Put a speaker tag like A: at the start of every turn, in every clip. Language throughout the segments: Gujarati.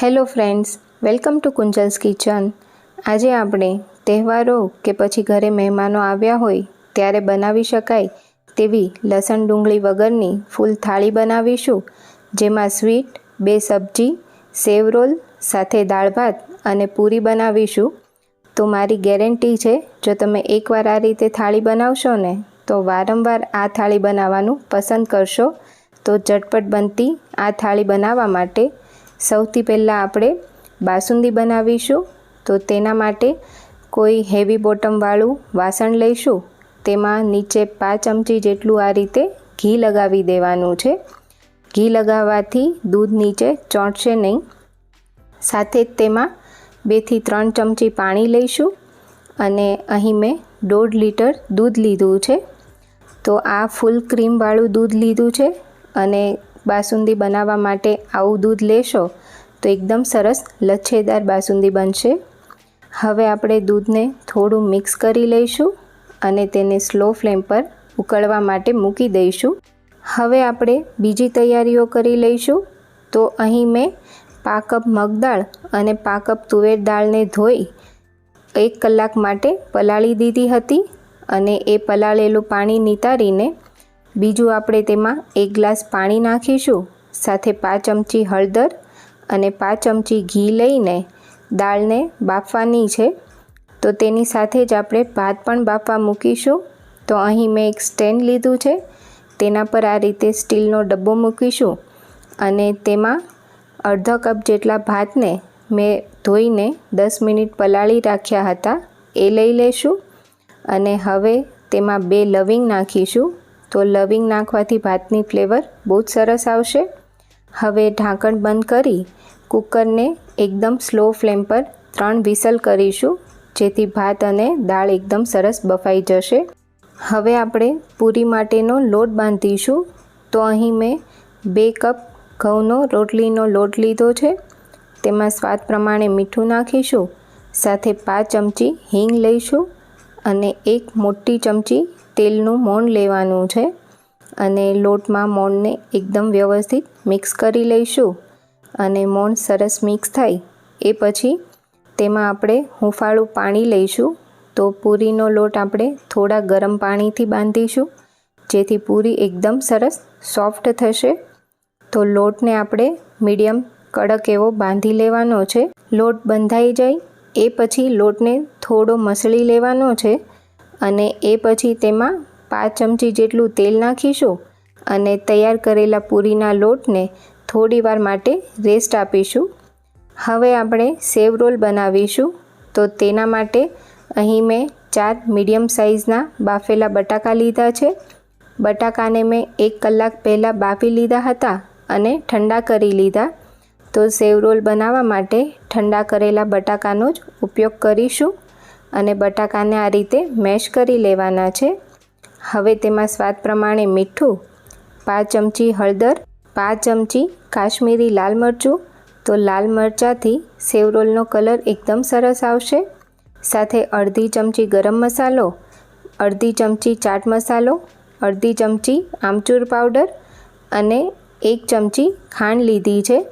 A: Hello friends, welcome to Kunjal's kitchen. આજે આપણે તહેવારો કે પછી ઘરે મહેમાનો આવ્યા હોય ત્યારે બનાવી શકાય તેવી લસણ ડુંગળી વગરની ફૂલ થાળી બનાવીશું, જેમાં સ્વીટ, બે સબ્જી સેવ રોલ સાથે દાળ ભાત અને પૂરી બનાવીશું. તો મારી ગેરંટી છે, જો તમે એકવાર આ રીતે થાળી બનાવશો ને, તો વારંવાર આ થાળી બનાવવાનું પસંદ કરશો. તો ઝટપટ બનતી આ થાળી બનાવવા માટે સૌથી પહેલાં આપણે બાસુંદી બનાવીશું. તો તેના માટે કોઈ હેવી બોટમવાળું વાસણ લઈશું. તેમાં નીચે પાંચ ચમચી જેટલું આ રીતે ઘી લગાવી દેવાનું છે. ઘી લગાવવાથી દૂધ નીચે ચોંટશે નહીં. સાથે જ તેમાં બેથી ત્રણ ચમચી પાણી લઈશું અને અહીં મેં દોઢ લીટર દૂધ લીધું છે. તો આ ફૂલ ક્રીમવાળું દૂધ લીધું છે અને બાસુંદી બનાવવા માટે આવું દૂધ લેશો, તો એકદમ સરસ લચ્છેદાર બાસુંદી બનશે. હવે આપણે દૂધને થોડું મિક્સ કરી લઈશું અને તેને સ્લો ફ્લેમ પર ઉકળવા માટે મૂકી દઈશું. હવે આપણે બીજી તૈયારીઓ કરી લઈશું, તો અહીં મેં પાકપ મગદાળ અને પાકપ તુવેર દાળને ધોઈ એક કલાક માટે પલાળી દીધી હતી અને એ પલાળેલું પાણી નિતારીને બીજું આપણે તેમાં એક ગ્લાસ પાણી નાખીશું, સાથે પાંચ ચમચી હળદર અને પાંચ ચમચી ઘી લઈને દાળને બાફવાની છે. તો તેની સાથે જ આપણે ભાત પણ બાફવા મૂકીશું. તો અહીં મેં એક સ્ટેન્ડ લીધું છે. તેના પર આ રીતે સ્ટીલનો ડબ્બો મૂકીશું અને તેમાં અડધો કપ જેટલા ભાતને મેં ધોઈને દસ મિનિટ પલાળી રાખ્યા હતા, એ લઈ લેશું. અને હવે તેમાં બે લવિંગ નાખીશું. તો લવિંગ નાખવાથી ભાતની ફ્લેવર બહુ જ સરસ આવશે. હવે ઢાંકણ બંધ કરી કુકરને એકદમ સ્લો ફ્લેમ પર ત્રણ વિસલ કરીશું, જેથી ભાત અને દાળ એકદમ સરસ બફાઈ જશે. હવે આપણે પૂરી માટેનો લોટ બાંધીશું. તો અહીં મેં બે કપ ઘઉંનો રોટલીનો લોટ લીધો છે. તેમાં સ્વાદ પ્રમાણે મીઠું નાખીશું. સાથે પાંચ ચમચી હિંગ લઈશું અને એક મોટી ચમચી તેલનું મોણ લેવાનું છે અને લોટમાં મોણને એકદમ વ્યવસ્થિત મિક્સ કરી લઈશું અને મોણ સરસ મિક્સ થાય એ પછી તેમાં આપણે હુંફાળું પાણી લઈશું તો પૂરીનો લોટ આપણે થોડા ગરમ પાણીથી બાંધીશું જેથી પૂરી એકદમ સરસ સોફ્ટ થશે. તો લોટને આપણે મીડિયમ કડક એવો બાંધી લેવાનો છે. લોટ બંધાઈ જાય એ પછી લોટને થોડો મસળી લેવાનો છે અને એ પછી તેમાં પાંચ ચમચી જેટલું તેલ નાખીશું અને તૈયાર કરેલા પૂરીના લોટને થોડી વાર માટે રેસ્ટ આપીશું. હવે આપણે સેવ રોલ બનાવીશું. તો તેના માટે અહીં મેં ચાર મીડિયમ સાઇઝના બાફેલા બટાકા લીધા છે. બટાકાને મેં એક કલાક પહેલાં બાફી લીધા હતા અને ઠંડા કરી લીધા. તો સેવ રોલ બનાવવા માટે ઠંડા કરેલા બટાકાનો જ ઉપયોગ કરીશું. અને બટાકાને આ રીતે મેશ કરી લેવાના છે. હવે તેમાં સ્વાદ પ્રમાણે મીઠું, પાંચ ચમચી હળદર, પાંચ ચમચી કાશ્મીરી લાલ મરચું, તો લાલ મરચાંથી સેવરોલનો કલર એકદમ સરસ આવશે. સાથે અડધી ચમચી ગરમ મસાલો, અડધી ચમચી ચાટ મસાલો, અડધી ચમચી આમચૂર પાવડર અને એક ચમચી ખાંડ લીધી છે.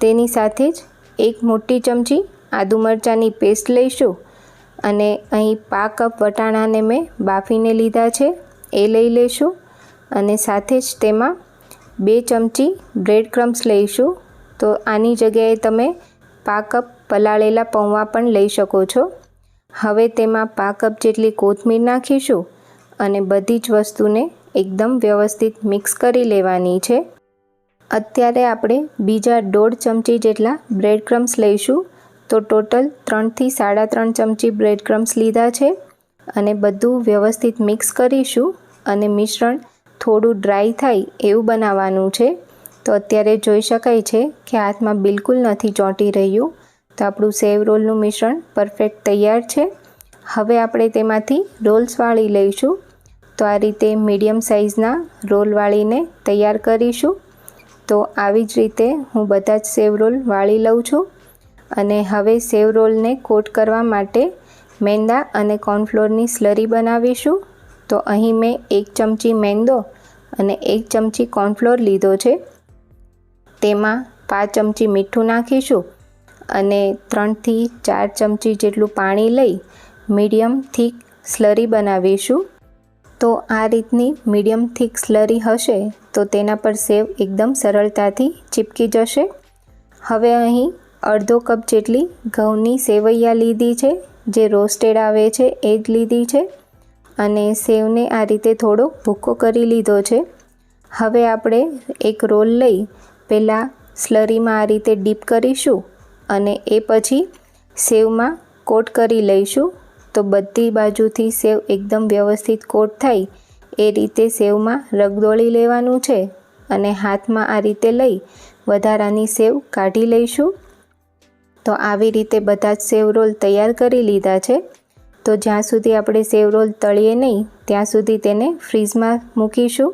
A: તેની સાથે જ એક મોટી ચમચી આદુ મરચાંની પેસ્ટ લઈશું. અને અહીં પા કપ વટાણાને મેં બાફીને લીધા છે. એ લઈ લઈશું અને સાથે જ તેમાં બે ચમચી બ્રેડ ક્રમ્સ લઈશું. તો આની જગ્યાએ તમે પા કપ પલાળેલા પૌવા પણ લઈ શકો છો. હવે તેમાં પા કપ જેટલી કોથમીર નાખીશું અને બધી જ વસ્તુને એકદમ વ્યવસ્થિત મિક્સ કરી લેવાની છે. અત્યારે આપણે બીજા દોઢ ચમચી જેટલા બ્રેડ ક્રમ્સ લઈશું. તો ટોટલ ત્રણથી સાડા ત્રણ ચમચી બ્રેડ ક્રમ્સ લીધા છે અને બધું વ્યવસ્થિત મિક્સ કરીશું અને મિશ્રણ થોડું ડ્રાય થાય એવું બનાવવાનું છે. તો અત્યારે જોઈ શકાય છે કે હાથમાં બિલકુલ નથી ચોંટી રહ્યું. તો આપણું સેવ રોલનું મિશ્રણ પરફેક્ટ તૈયાર છે. હવે આપણે તેમાંથી રોલ્સ વાળી લઈશું. તો આ રીતે મીડિયમ સાઇઝના રોલ વાળીને તૈયાર કરીશું. તો આવી જ રીતે હું બધા જ સેવ રોલ વાળી લઉં છું. અને હવે સેવ રોલને કોટ કરવા માટે મેંદા અને કોર્નફ્લોરની સ્લરી બનાવીશું. તો અહીં મેં એક ચમચી મેંદો અને એક ચમચી કોર્નફ્લોર લીધો છે. તેમાં પાંચ ચમચી મીઠું નાખીશું અને ત્રણથી ચાર ચમચી જેટલું પાણી લઈ મીડિયમ થીક સ્લરી બનાવીશું. તો આ રીતની મીડિયમ થીક સ્લરી હશે તો તેના પર સેવ એકદમ સરળતાથી ચીપકી જશે. હવે અહીં અડધો કપ જેટલી ઘઉંની સેવૈયા લીધી છે, જે રોસ્ટેડ આવે છે એ જ લીધી છે. અને સેવને આ રીતે થોડો ભૂકો કરી લીધો છે. હવે આપણે એક રોલ લઈ પહેલાં સ્લરીમાં આ રીતે ડીપ કરીશું અને એ પછી સેવમાં કોટ કરી લઈશું. તો બધી બાજુથી સેવ એકદમ વ્યવસ્થિત કોટ થાય એ રીતે સેવમાં રગદોળી લેવાનું છે. અને હાથમાં આ રીતે લઈ વધારાની સેવ કાઢી લઈશું. તો આવી રીતે બધા જ સેવ રોલ તૈયાર કરી લીધા છે. તો જ્યાં સુધી આપણે સેવ રોલ તળીએ નહીં, ત્યાં સુધી તેને ફ્રીજમાં મૂકીશું.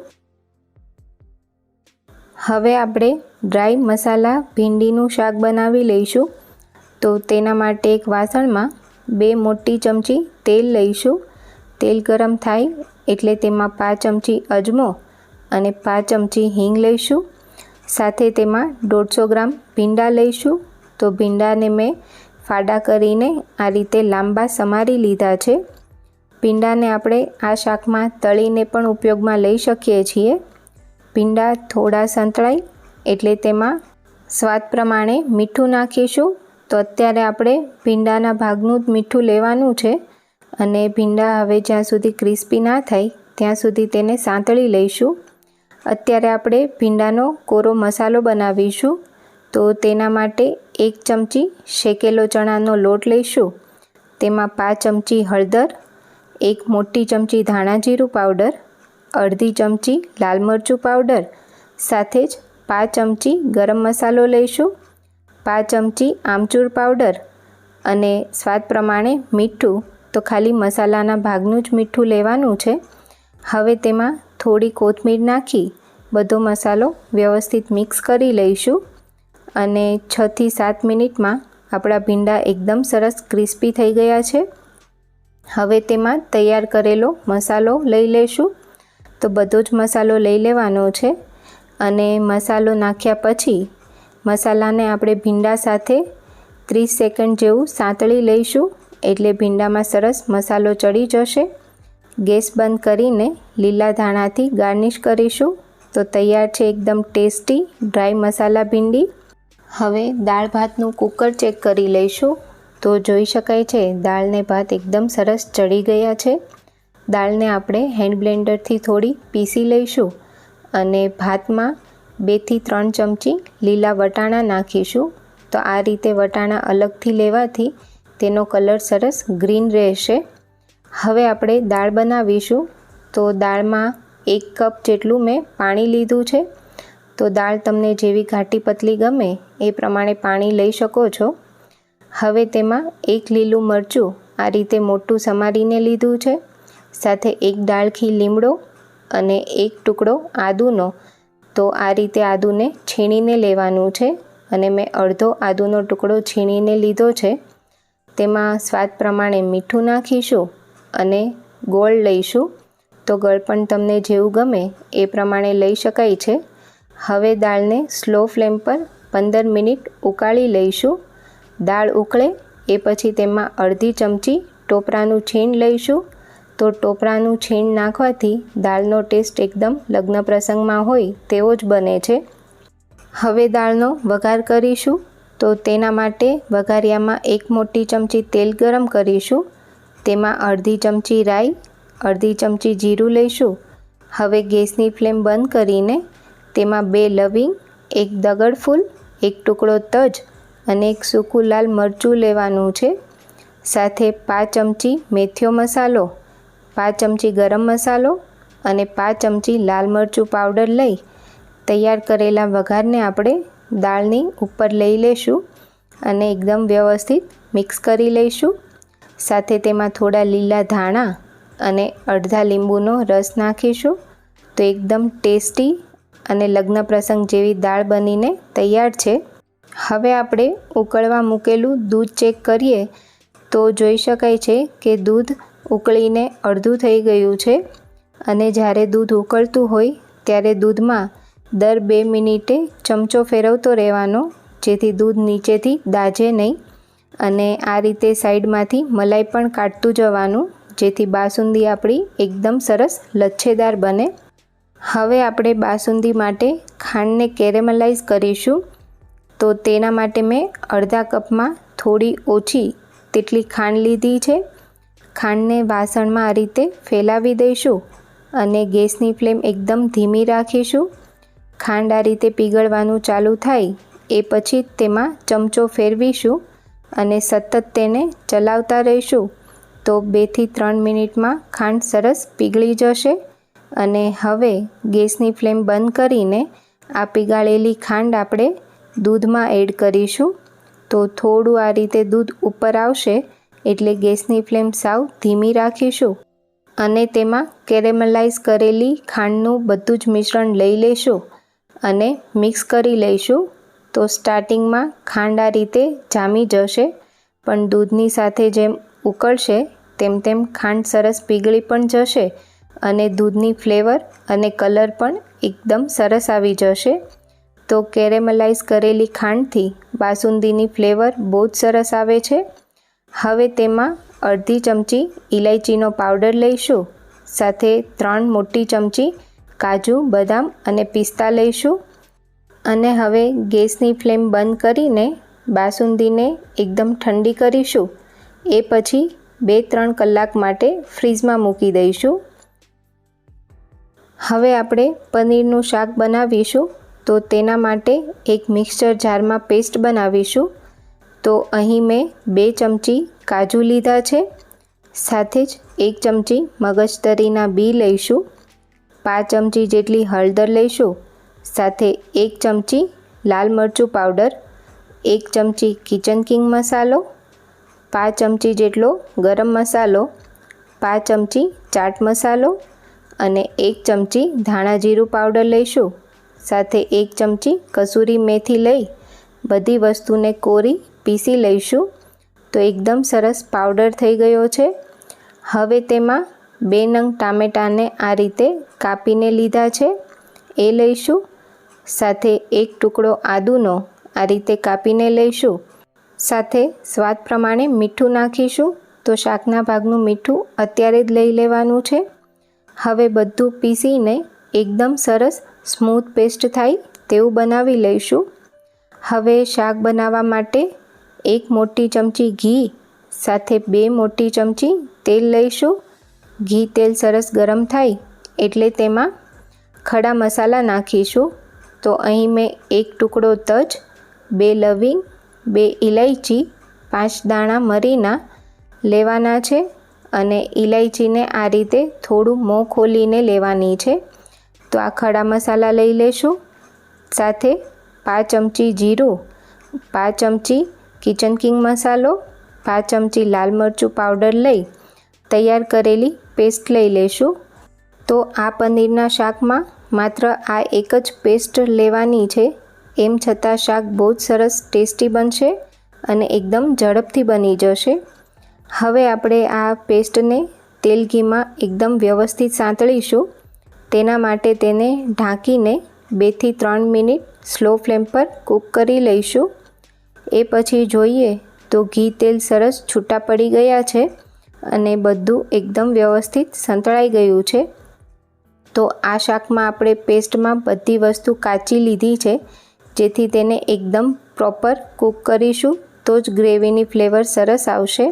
A: હવે આપણે ડ્રાય મસાલા ભીંડીનું શાક બનાવી લઈશું. તો તેના માટે એક વાસણમાં બે મોટી ચમચી તેલ લઈશું. તેલ ગરમ થાય એટલે તેમાં પાંચ ચમચી અજમો અને પાંચ ચમચી હિંગ લઈશું. સાથે તેમાં દોઢસો ગ્રામ ભીંડા લઈશું. તો ભીંડાને મેં ફાડા કરીને આ રીતે લાંબા સમારી લીધા છે. ભીંડાને આપણે આ શાકમાં તળીને પણ ઉપયોગમાં લઈ શકીએ છીએ. ભીંડા થોડા સંતળાય એટલે તેમાં સ્વાદ પ્રમાણે મીઠું નાખીશું. તો અત્યારે આપણે ભીંડાના ભાગનું જ મીઠું લેવાનું છે અને ભીંડા હવે જ્યાં સુધી ક્રિસ્પી ના થાય ત્યાં સુધી તેને સાંતળી લઈશું. અત્યારે આપણે ભીંડાનો કોરો મસાલો બનાવીશું. તો તેના માટે એક ચમચી શેકેલો ચણાનો લોટ લઈશું. તેમાં પાંચ ચમચી હળદર, એક મોટી ચમચી ધાણા જીરું પાવડર, અડધી ચમચી લાલ મરચું પાવડર, સાથે જ પાંચ ચમચી ગરમ મસાલો લઈશું, પાંચ ચમચી આમચૂર પાવડર અને સ્વાદ પ્રમાણે મીઠું. તો ખાલી મસાલાના ભાગનું જ મીઠું લેવાનું છે. હવે તેમાં થોડી કોથમીર નાખી, બધો મસાલો વ્યવસ્થિત મિક્સ કરી લઈશું. અને છથી સાત મિનિટમાં આપણા ભીંડા એકદમ સરસ ક્રિસ્પી થઈ ગયા છે. હવે તેમાં તૈયાર કરેલો મસાલો લઈ લઈશું તો બધો જ મસાલો લઈ લેવાનો છે અને મસાલો નાખ્યા પછી મસાલાને આપણે ભીંડા સાથે ત્રીસ સેકન્ડ જેવું સાંતળી લઈશું એટલે ભીંડામાં સરસ મસાલો ચડી જશે. ગેસ બંધ કરીને લીલા ધાણાથી ગાર્નિશ કરીશું. તો તૈયાર છે એકદમ ટેસ્ટી ડ્રાય મસાલા ભીંડી. હવે દાળ ભાતનું કુકર ચેક કરી લઈશું. તો જોઈ શકાય છે, દાળને ભાત એકદમ સરસ ચડી ગયા છે. દાળને આપણે હેન્ડ બ્લેન્ડરથી થોડી પીસી લઈશું અને ભાતમાં બેથી ત્રણ ચમચી લીલા વટાણા નાખીશું. તો આ રીતે વટાણા અલગથી લેવાથી તેનો કલર સરસ ગ્રીન રહેશે. હવે આપણે દાળ બનાવીશું. તો દાળમાં એક કપ જેટલું મેં પાણી લીધું છે. તો દાળ તમને જેવી ઘાટી પતલી ગમે એ પ્રમાણે પાણી લઈ શકો છો. હવે તેમાં એક લીલું મરચું આ રીતે મોટું સમારીને લીધું છે. સાથે એક ડાળખી લીમડો અને એક ટુકડો આદુનો. તો આ રીતે આદુને છીણીને લેવાનું છે અને મેં અડધો આદુનો ટુકડો છીણીને લીધો છે. તેમાં સ્વાદ પ્રમાણે મીઠું નાખીશું અને ગોળ લઈશું. તો ગળપણ તમને જેવું ગમે એ પ્રમાણે લઈ શકાય છે. હવે દાળને સ્લો ફ્લેમ પર પંદર મિનિટ ઉકાળી લઈશું. દાળ ઉકળે એ પછી તેમાં અડધી ચમચી ટોપરાનું છીણ લઈશું. તો ટોપરાનું છીણ નાખવાથી દાળનો ટેસ્ટ એકદમ લગ્ન પ્રસંગમાં હોય તેવો જ બને છે. હવે દાળનો વઘાર કરીશું. તો તેના માટે વઘારિયામાં એક મોટી ચમચી તેલ ગરમ કરીશું. તેમાં અડધી ચમચી રાઈ, અડધી ચમચી જીરું લઈશું. હવે ગેસની ફ્લેમ બંધ કરીને તેમાં બે લવિંગ, એક દગડ ફૂલ, એક ટુકડો તજ અને એક સૂકું લાલ મરચું લેવાનું છે. સાથે પાંચ ચમચી મેથીઓ મસાલો, પાંચ ચમચી ગરમ મસાલો અને પાંચ ચમચી લાલ મરચું પાવડર લઈ તૈયાર કરેલા વઘારને આપણે દાળની ઉપર લઈ લઈશું અને એકદમ વ્યવસ્થિત મિક્સ કરી લઈશું. સાથે તેમાં થોડા લીલા ધાણા અને અડધા લીંબુનો રસ નાખીશું. તો એકદમ ટેસ્ટી અને લગ્ન પ્રસંગ જેવી દાળ બનીને તૈયાર છે. હવે આપણે ઉકળવા મૂકેલું દૂધ ચેક કરીએ તો જોઈ શકાય છે કે દૂધ ઉકળીને અડધું થઈ ગયું છે અને જ્યારે દૂધ ઉકળતું હોય ત્યારે દૂધમાં દર બે મિનિટે ચમચો ફેરવતો રહેવાનો, જેથી દૂધ નીચેથી દાજે નહીં અને આ રીતે સાઈડમાંથી મલાઈ પણ કાઢતું જવાનું, જેથી બાસુંદી આપણી એકદમ સરસ લચ્છેદાર બને. હવે આપણે બાસુંદી માટે ખાંડને કેરેમલાઇઝ કરીશું. તો તેના માટે મેં અડધા કપમાં થોડી ઓછી તેટલી ખાંડ લીધી છે. ખાંડને વાસણમાં આ રીતે ફેલાવી દઈશું અને ગેસની ફ્લેમ એકદમ ધીમી રાખીશું. ખાંડ આ રીતે પીગળવાનું ચાલુ થાય એ પછી તેમાં ચમચો ફેરવીશું અને સતત તેને ચલાવતા રહીશું. તો બેથી ત્રણ મિનિટમાં ખાંડ સરસ પીગળી જશે. અને હવે ગેસની ફ્લેમ બંધ કરીને આ પીગાળેલી ખાંડ આપણે દૂધમાં એડ કરીશું. તો થોડું આ રીતે દૂધ ઉપર આવશે એટલે ગેસની ફ્લેમ સાવ ધીમી રાખીશું અને તેમાં કેરેમલાઇઝ કરેલી ખાંડનું બધું જ મિશ્રણ લઈ લેશું અને મિક્સ કરી લઈશું. તો સ્ટાર્ટિંગમાં ખાંડ આ રીતે જામી જશે, પણ દૂધની સાથે જેમ ઉકળશે, તેમ તેમ ખાંડ સરસ પીગળી પણ જશે. અને દૂધની ફ્લેવર અને કલર પણ એકદમ સરસ આવી જશે. તો કેરેમલાઇઝ કરેલી ખાંડથી બાસુંદીની ફ્લેવર બહુ જ સરસ આવે છે. હવે તેમાં અડધી ચમચી ઇલાયચીનો પાવડર લઈશું, સાથે ત્રણ મોટી ચમચી કાજુ, બદામ અને પિસ્તા લઈશું. અને હવે ગેસની ફ્લેમ બંધ કરીને બાસુંદીને એકદમ ઠંડી કરીશું. એ પછી બે ત્રણ કલાક માટે ફ્રીજમાં મૂકી દઈશું. હવે આપણે પનીરનું શાક બનાવીશું. તો તેના માટે એક મિક્સર જારમાં પેસ્ટ બનાવીશું. તો અહીં મેં બે ચમચી કાજુ લીધા છે. સાથે જ એક ચમચી મગજતરીના બી લઈશું. પાંચ ચમચી જેટલી હળદર લઈશું. સાથે એક ચમચી લાલ મરચું પાવડર. એક ચમચી કિચન કિંગ મસાલો. પાંચ ચમચી જેટલો ગરમ મસાલો. પાંચ ચમચી ચાટ મસાલો. અને એક ચમચી ધાણા જીરું પાવડર લઈશું. સાથે એક ચમચી કસૂરી મેથી લઈ બધી વસ્તુને કોરી પીસી લઈશું. તો એકદમ સરસ પાવડર થઈ ગયો છે. હવે તેમાં બે નંગ ટામેટાને આ રીતે કાપીને લીધા છે. એ લઈશું. સાથે એક ટુકડો આદુનો આ રીતે કાપીને લઈશું. સાથે સ્વાદ પ્રમાણે મીઠું નાખીશું. તો શાકના ભાગનું મીઠું અત્યારે જ લઈ લેવાનું છે. હવે બધું પીસીને એકદમ સરસ સ્મૂથ પેસ્ટ થાય તેવું બનાવી લઈશું. હવે શાક બનાવવા માટે એક મોટી ચમચી ઘી, સાથે બે મોટી ચમચી તેલ લઈશું. ઘી તેલ સરસ ગરમ થાય એટલે તેમાં ખડા મસાલા નાખીશું. તો અહીં મેં એક ટુકડો તજ, બે લવિંગ, બે ઇલાયચી પાંચ દાણા મરીના લેવાના છે. અને ઇલાયચીને આ રીતે થોડું મોં ખોલીને લેવાની છે. તો આ ખડા મસાલા લઈ લેશું. સાથે પાંચ ચમચી જીરું, પાંચ ચમચી કિચન કિંગ મસાલો, પાંચ ચમચી લાલ મરચું પાવડર લઈ તૈયાર કરેલી પેસ્ટ લઈ લેશું. તો આ પનીરના શાકમાં માત્ર આ એક જ પેસ્ટ લેવાની છે. એમ છતાં શાક બહુ જ સરસ ટેસ્ટી બનશે અને એકદમ ઝડપથી બની જશે. હવે આપણે આ પેસ્ટને તેલ ઘીમાં એકદમ વ્યવસ્થિત સાંતળીશું. તેના માટે તેને ઢાંકીને બેથી ત્રણ મિનિટ સ્લો ફ્લેમ પર કૂક કરી લઈશું. એ પછી જોઈએ તો ઘી તેલ સરસ છૂટા પડી ગયા છે અને બધું એકદમ વ્યવસ્થિત સંતળાઈ ગયું છે. તો આ શાકમાં આપણે પેસ્ટમાં બધી વસ્તુ કાચી લીધી છે, જેથી તેને એકદમ પ્રોપર કૂક કરીશું તો જ ગ્રેવીની ફ્લેવર સરસ આવશે.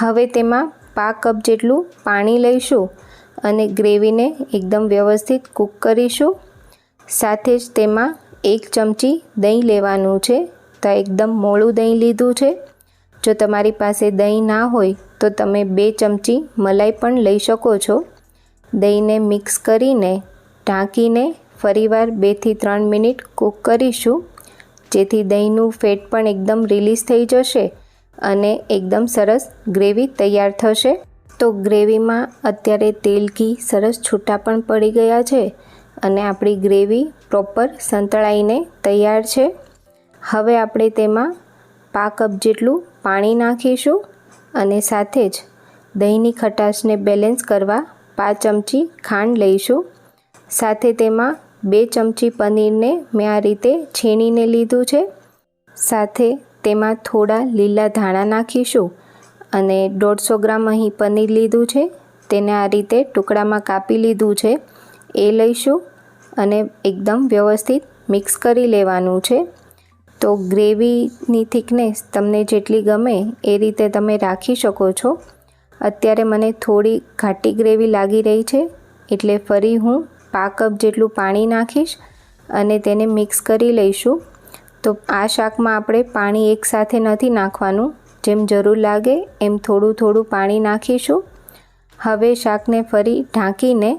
A: હવે તેમાં પા કપ જેટલું પાણી લઈશું અને ગ્રેવીને એકદમ વ્યવસ્થિત કૂક કરીશું. સાથે જ તેમાં એક ચમચી દહીં લેવાનું છે. તો એકદમ મોળું દહીં લીધું છે. જો તમારી પાસે દહીં ના હોય તો તમે બે ચમચી મલાઈ પણ લઈ શકો છો. દહીંને મિક્સ કરીને ઢાંકીને ફરીવાર બેથી ત્રણ મિનિટ કૂક કરીશું. જેથી દહીંનું ફેટ પણ એકદમ રિલીઝ થઈ જશે અને એકદમ સરસ ગ્રેવી તૈયાર થશે. તો ગ્રેવીમાં અત્યારે તેલ ઘી સરસ છૂટા પણ પડી ગયા છે અને આપણી ગ્રેવી પ્રોપર સંતળાઈને તૈયાર છે. હવે આપણે તેમાં પા કપ જેટલું પાણી નાખીશું અને સાથે જ દહીંની ખટાશને બેલેન્સ કરવા પાંચ ચમચી ખાંડ લઈશું. સાથે તેમાં બે ચમચી પનીરને મેં આ રીતે છીણીને લીધું છે. સાથે તેમાં થોડા લીલા ધાણા નાખીશું અને દોઢસો ગ્રામ અહીં પનીર લીધું છે. તેને આ રીતે ટુકડામાં કાપી લીધું છે. એ લઈશું અને એકદમ વ્યવસ્થિત મિક્સ કરી લેવાનું છે. તો ગ્રેવીની થિકનેસ તમને જેટલી ગમે એ રીતે તમે રાખી શકો છો. અત્યારે મને થોડી ઘાટી ગ્રેવી લાગી રહી છે, એટલે ફરી હું પા જેટલું પાણી નાખીશ અને તેને મિક્સ કરી લઈશું. તો આ શાકમાં આપણે પાણી એકસાથે નથી નાખવાનું. જેમ જરૂર લાગે એમ થોડું થોડું પાણી નાખીશું. હવે શાકને ફરી ઢાંકીને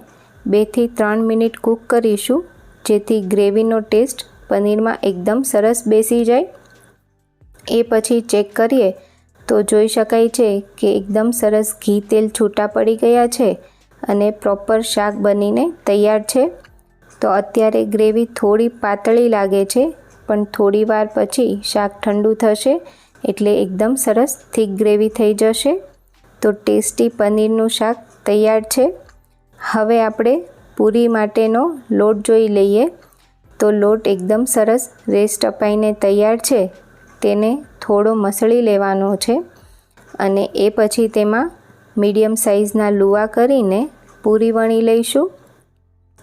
A: બેથી ત્રણ મિનિટ કૂક કરીશું, જેથી ગ્રેવીનો ટેસ્ટ પનીરમાં એકદમ સરસ બેસી જાય. એ પછી ચેક કરીએ તો જોઈ શકાય છે કે એકદમ સરસ ઘી તેલ છૂટા પડી ગયા છે અને પ્રોપર શાક બનીને તૈયાર છે. તો અત્યારે ગ્રેવી થોડી પાતળી લાગે છે પણ થોડી વાર પછી શાક ઠંડુ થશે એટલે એકદમ સરસ થીક ગ્રેવી થઈ જશે. તો ટેસ્ટી પનીરનું શાક તૈયાર છે. હવે આપણે પૂરી માટેનો લોટ જોઈ લઈએ. તો લોટ એકદમ સરસ રેસ્ટ અપાઈને તૈયાર છે. તેને થોડો મસળી લેવાનો છે અને એ પછી તેમાં મીડિયમ સાઇઝના લુવા કરીને પૂરી વણી લઈશું.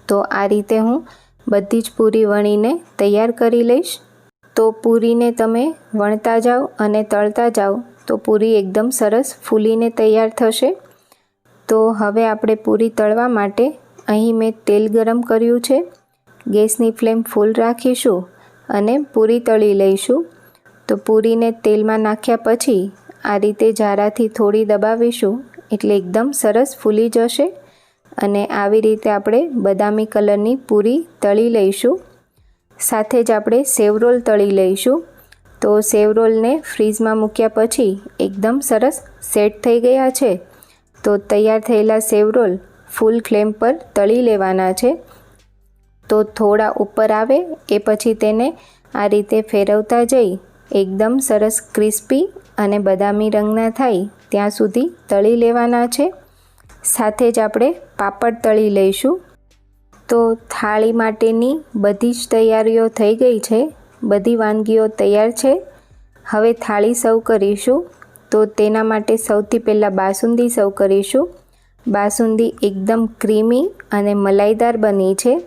A: તો આ રીતે હું બધી જ પૂરી વણીને તૈયાર કરી લઈશ. તો પૂરીને તમે વણતા જાઓ અને તળતા જાઓ તો પૂરી એકદમ સરસ ફૂલીને તૈયાર થશે. તો હવે આપણે પૂરી તળવા માટે અહીં મેં તેલ ગરમ કર્યું છે. ગેસની ફ્લેમ ફૂલ રાખીશું અને પૂરી તળી લઈશું. તો પૂરીને તેલમાં નાખ્યા પછી આ રીતે જારાથી થોડી દબાવીશું એટલે એકદમ સરસ ફૂલી જશે. અને આવી રીતે આપણે બદામી કલરની પૂરી તળી લઈશું. સાથે જ આપણે સેવરોલ તળી લઈશું. તો સેવરોલને ફ્રીજમાં મૂક્યા પછી એકદમ સરસ સેટ થઈ ગયા છે. તો તૈયાર થયેલા સેવરોલ ફૂલ ફ્લેમ પર તળી લેવાના છે. તો થોડા ઉપર આવે એ પછી તેને આ રીતે ફેરવતા જઈ એકદમ સરસ ક્રિસ્પી અને બદામી રંગના થાય ત્યાં સુધી તળી લેવાના છે. સાથે જ આપણે પાપડ તળી લઈશું. તો થાળી માટેની બધી જ તૈયારીઓ થઈ ગઈ છે. બધી વાનગીઓ તૈયાર છે. હવે થાળી સર્વ કરીશું. તો તેના માટે સૌથી પહેલાં બાસુંદી સર્વ કરીશું. બાસુંદી એકદમ ક્રીમી અને મલાઈદાર બની છે.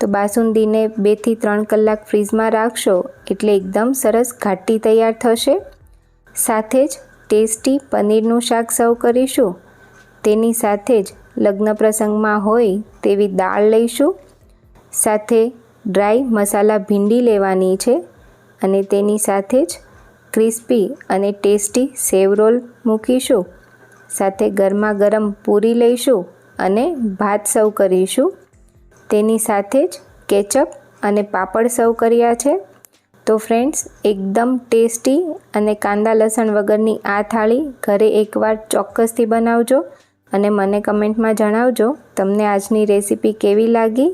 A: તો બાસુંદીને બેથી ત્રણ કલાક ફ્રીજમાં રાખશો એટલે એકદમ સરસ ઘાટી તૈયાર થશે. સાથે જ ટેસ્ટી પનીરનું શાક સર્વ કરીશું. તેની સાથે જ લગ્ન પ્રસંગમાં હોય તેવી દાળ લઈશું. સાથે ડ્રાય મસાલા ભીંડી લેવાની છે અને તેની સાથે જ ક્રિસ્પી અને ટેસ્ટી સેવ રોલ મૂકીશું. સાથે ગરમા ગરમ પૂરી લઈશું અને ભાત સર્વ કરીશું. તેની સાથે જ કેચઅપ અને પાપડ સર્વ કર્યા છે. તો ફ્રેન્ડ્સ, એકદમ ટેસ્ટી અને કાંદા લસણ વગરની આ થાળી ઘરે એકવાર ચોક્કસથી બનાવજો. અને મને કમેન્ટમાં જણાવજો તમને આજની રેસીપી કેવી લાગી